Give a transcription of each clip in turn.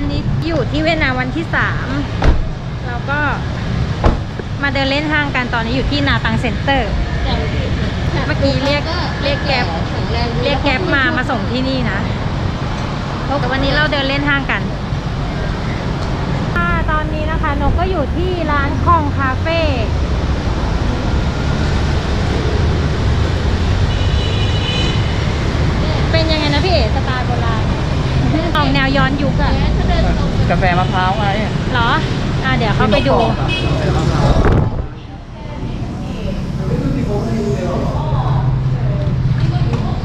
วันนี้อยู่ที่เวียดนามวันที่สามแล้วก็มาเดินเล่นห้างกันตอนนี้อยู่ที่นาตังเซ็นเตอร์ เมื่อกี้เรียกเรียกแก๊ปเรียกแก๊ปมามาส่งที่นี่นะแต่วันนี้เราเดินเล่นห้างกันตอนนี้นะคะนกก็อยู่ที่ร้านคองคาเฟ่เป็นยังไงนะพี่เอ๋สไตล์โบราณออกแนวย้อนยุคอะ กาแฟมะพร้าวไงเหรอ อะเดี๋ยวเข้าไปดู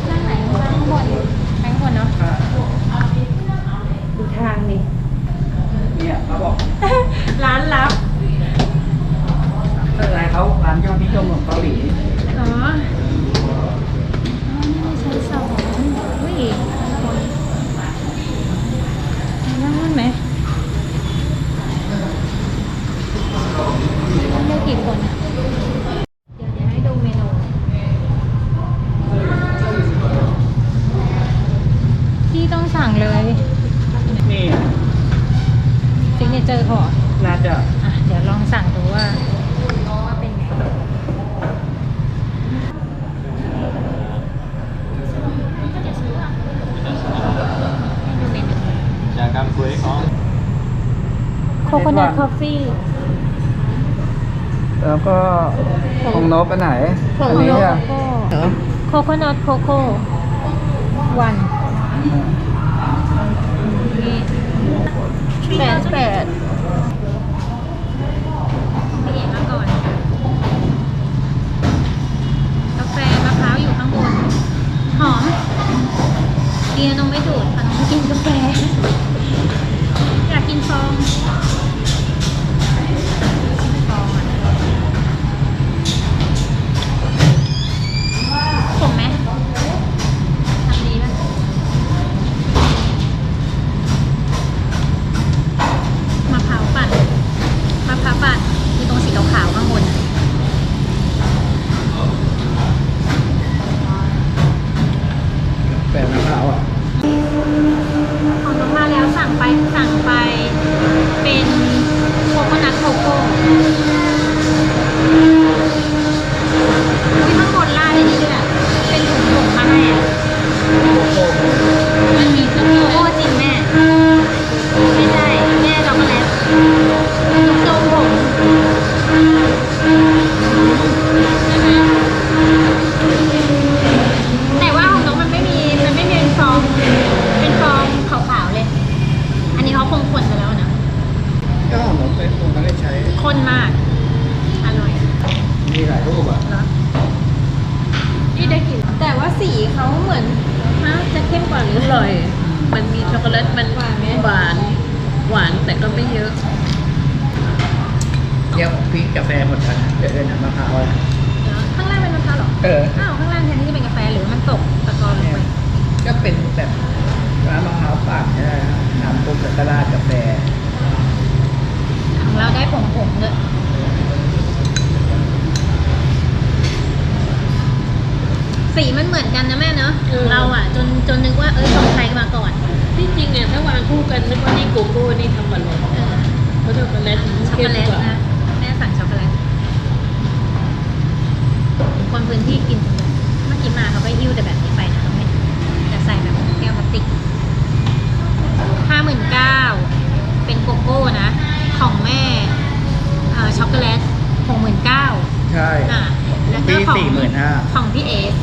ข้างไหนข้างบนข้างบนเนาะ ดูทางดิเนี่ยเขาบอกร้านลับเอออะไรเขาร้านยอดนิยมของเกาหลี อ๋ออ๋อนี่ชั้นสองอุ้ยนั่งนั่นไหมนั่งได้กี่คนอะเดี๋ยวเดี๋ยวให้ดูเมนู พี่ต้องสั่งเลย นี่ ซิกเนเจอร์เขาเหรอ น่าจะ อะ เดี๋ยวลองสั่งดูว่าว่าเป็นไงดูเมนู Jangan kue oh. โคโคนัทคอฟฟี่ แล้วก็ของนกอันไหน ของอันนี้โลอะโก้โคโคนัทโคโค่วันนี่แปดแปดพี่เอ๋มาก่อน กาแฟมะพร้าวอยู่ข้างบน หอมดีนะน้องไม่ดูดค่ะน้องกินกาแฟ อยากกินฟอง มีหลายรูปอะนี่ได้กลิ่นแต่ว่าสีเขาเหมือนฮะจะเข้มกว่าหรืออร่อย มันมีช็อกโกแลตมันหวานไหม หวาน หวานแต่ก็ไม่เยอะเยี่ยมพี่กาแฟหมดแล้วนะเดี๋ยวเดินมะพร้าวอะเหรอข้างล่างเป็นมะพร้าวเหรอ เออ อ้าวข้างล่างแทนที่จะเป็นกาแฟหรือมันตกตะกอนลงไปก็เป็นแบบร้านมะพร้าวปั่นเนี่ยนะทำปุ๊บแล้วก็ราดกาแฟของเราได้ผงผงเลย สีมันเหมือนกันนะแม่เนอะเออของเราอะ จนจนนึกว่าเอ้ยของไทยมาก่อนที่จริงเนี่ยถ้าวางคู่กันนึกว่านี่โกโก้นี่ทำบัลลอนเออเพราะช็อกโกแลตช็อกโกแลตนะแม่สั่งช็อกโกแลตคนพื้นที่กินจังเลยเมื่อกี้มาเขาก็หิ้วแต่แบบนี้ไปนะไม่จะใส่แบบแก้วพลาสติกห้าหมื่นเก้าเป็นโกโก้นะ ของแม่เอ่อช็อกโกแลตหกหมื่นเก้าใช่อะแล้วก็พี่ของ สี่หมื่นห้าของพี่เอสี่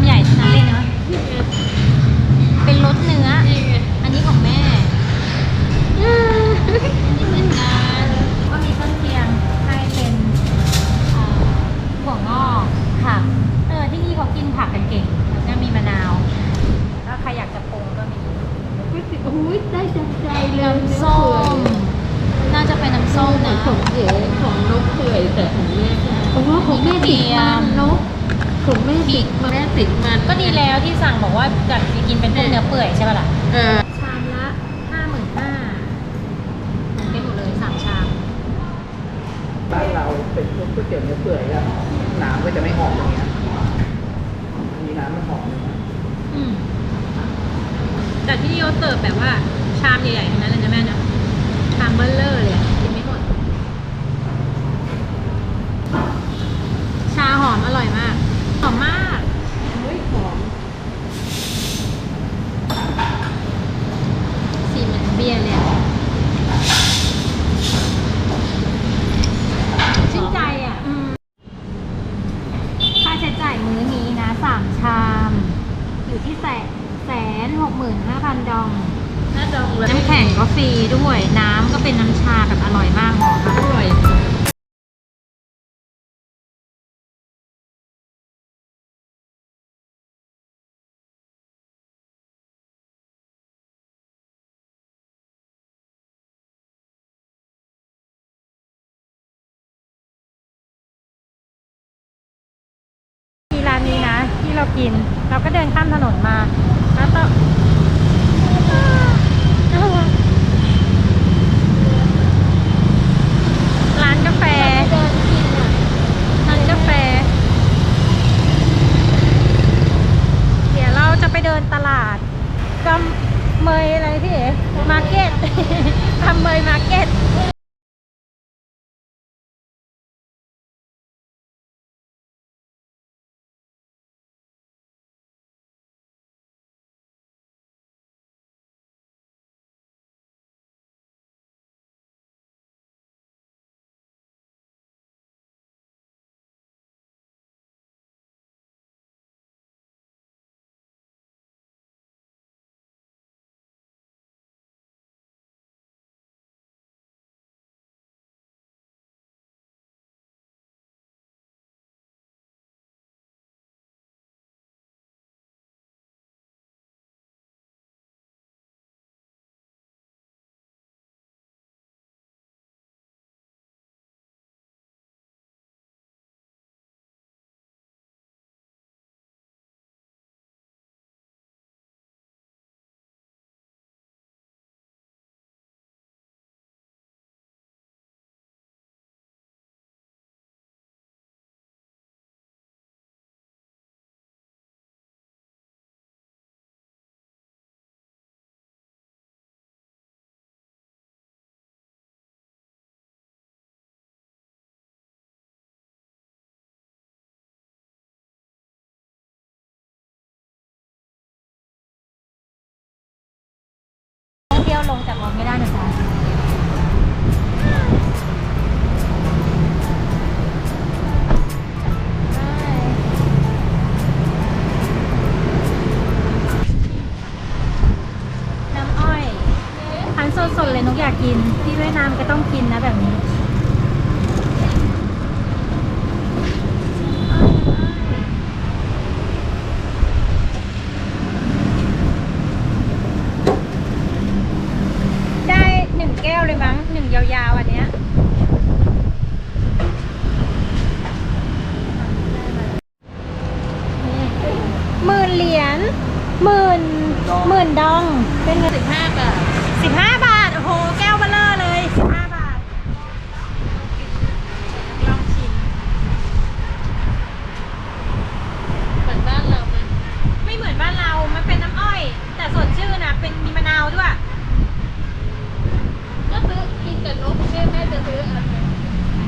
ามใหญ่ทั้งนั้นเลยเนาะนี่ไงเป็นรสเนื้อนี่ไงอันนี้ของแม่อันนี้เหมือนกันก็มีเครื่องเคียงให้เป็นเอ่อถั่วงอกผักเออที่นี่เขากินผักกันเก่งแล้วก็มีมะนาวถ้าใครอยากจะปรุงก็มีไม่ติดโอ้ยได้จังใจเลยน้ำส้มน่าจะเป็นน้ำส้มเหมือนะนของเอ๋ของนกเปื่อยแต่ของแม่เพราะว่าของแม่ติดมันนก ของแม่ติดมันแม่ติดมันก็ดีแล้วที่สั่งบอกว่าอยากจะกินเป็นพวกเนื้อเปื่อยใช่ป่ะล่ะเออชามละห้าหมื่นห้าได้หมดเลยสามชามบ้านเราเป็นพวกก๋วยเตี๋ยวเนื้อเปื่อยอะน้ำก็จะไม่หอมอย่างเงี้ยอันนี้น้ำมันหอมเลยนะอืมแต่ที่นี่เขาเสิร์ฟแบบว่าชามใหญ่ๆทั้งนั้นเลยนะแม่นะชามเบลเลอร์เลยอะกินไม่หมด ชาหอมอร่อยมาก หอมมากเฮ้ยหอมสีเหมือนเบียร์เลยอะชื่นใจอะอืมค่าใช้จ่ายมื้อนี้นะสามชาม อยู่ที่แสนแสนหกหมื่นห้าพันดอง น่าดองเลยน้ำแข็งก็ฟรีด้วย น้ำก็เป็นน้ำชาแบบอร่อยมากหอมอมากร่อย เรากิน เราก็เดินข้ามถนนมาแล้ว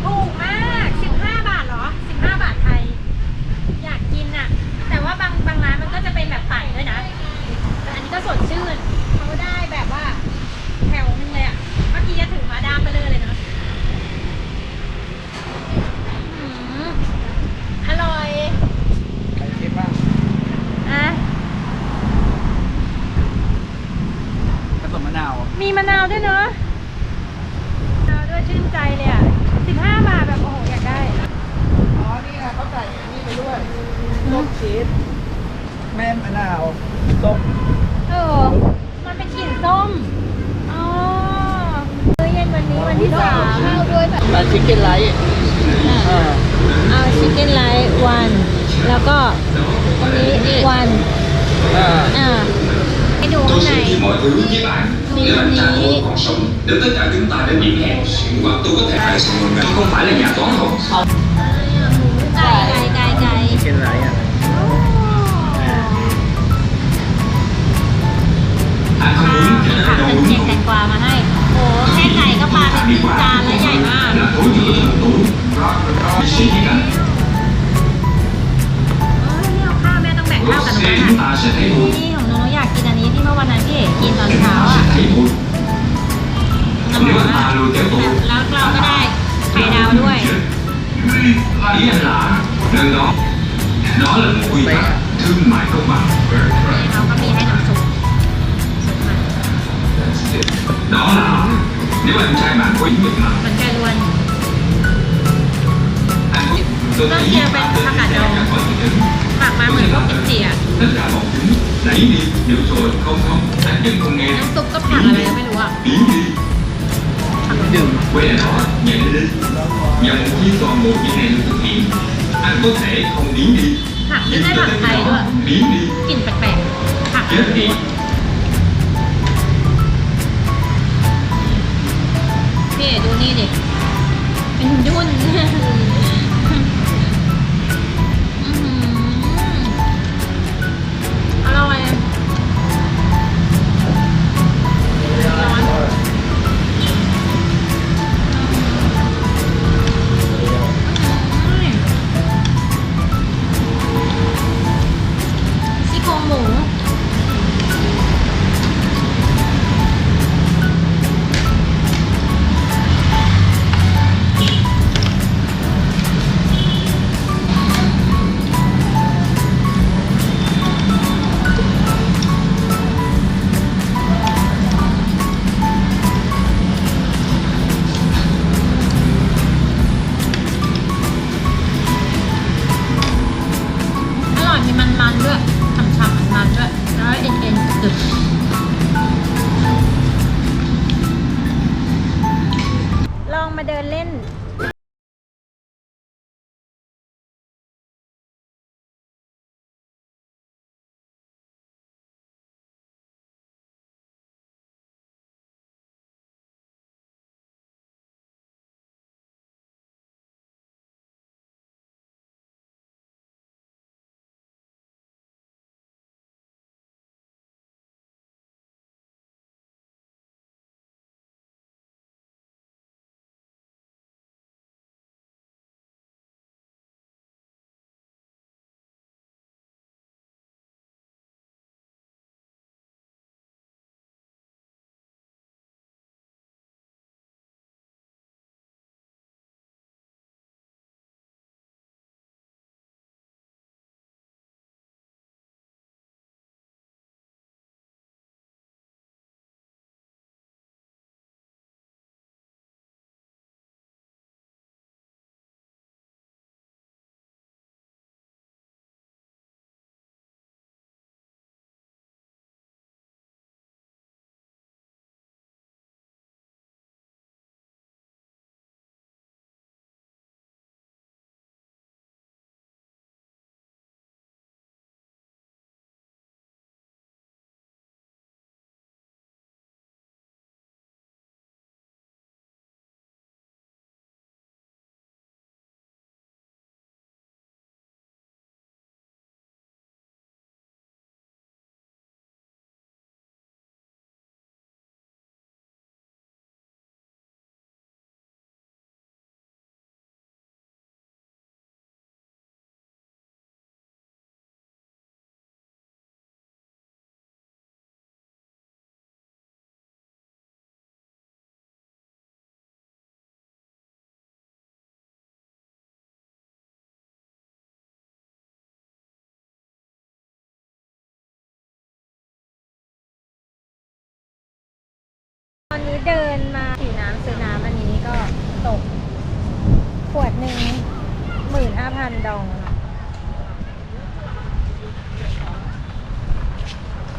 ถูกมาก15บาทเหรอ15บาทไทย อยากกินอะแต่ว่าบางบางร้านมันก็จะเป็นแบบปั่นด้วยนะ แต่อันนี้ก็สดชื่นเขาได้แบบว่า แถวนึงเลยอะเมื่อกี้จะถึงมาดามไปเลยเลยนะอร่อยใครคิดบ้างอะผสมมะนาว มีมะนาวด้วยเนาะ ชื่นใจเลยอะสิบห้าบาทแบบโอ้โหอยากได้ อ๋อ นี่นะเขาใส่อันนี้ไปด้วยส้มชีสแม่มะนาวส้มเออ มันเป็นกลิ่นส้ม อ๋อมื้อเย็นวันนี้วันที่สามข้าวด้วยแบบปลาชิคเก้นไลท์อ่าเอาชิคเก้นไลท์วัน แล้วก็อันนี้วัน อ่า อ่าให้ดูข้างใน mọi thứ với bạn Mình để bạn nghĩ- trang vô cuộc sống để tất cả chúng ta đến điểm hẹn hoặc tôi có thể phải sự ngần ngại không phải là nhà toán học ไก่ไก่ไก่ไก่ ชิคเก้นไลท์อ่ะ anh không muốn trở ผัก nên เป็น đau เพียง đúng แต không งกวามาให้ โอ้แค่ไก่ก็ปลาเป็นจานแล้วใหญ่มาก là thối giữa thành tủ suy nghĩ rằng เออนี่เอาข้าวแม่ต้องแบ่งข้าวกับน้อง sẽ นัท chúng ta sẽ thấy mùi เมื่อวันนั้นพี่เอ๋กินตอน chúng เช้า ta อะ sẽ thấy mùi น้ำห nếu อม anh อะ ta lùi kéo tủ แล้วเราก็ได้ไข่ดาวด้วย ý anh là nơi đó đó là một quy tắc thương mại công bằng นี่เขาก็มีให้น้ำซุปซุปมา đó là nếu anh trai bạn có ý định mà เหมือนไก่ล้วน anh có tôi Vâng, thấy kia bên bạn thằng cả sẽ đầu. có thị trấn หมักมาเหมือนพวกกิมจิอะ tất cả bọn chúng đẩy đi được rồi không không anh vẫn không nghe น้ำซุปก็ผักอะไรก็ไม่รู้อะ biến đi ดื่ม quay lại đó nhận đi và một khi toàn bộ những này được thực hiện anh có thể không biến đi ผักไม่ nhưng ใช่ cho ผัก tới ไทย khi ด้วย đó biến đi กลิ่นแปลกๆผัก chết đi าพันดอง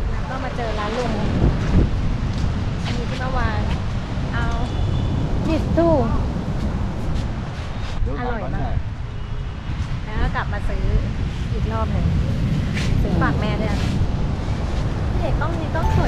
แล้วก็มาเจอร้านลุงอันนี้ที่เมื่อวานเอาดิสตู้อร่อยมาก แล้วก็กลับมาซื้ออีกรอบหนึ่งซื้อฝากแม่ด้วยนะเด็กต้องนี้ต้องส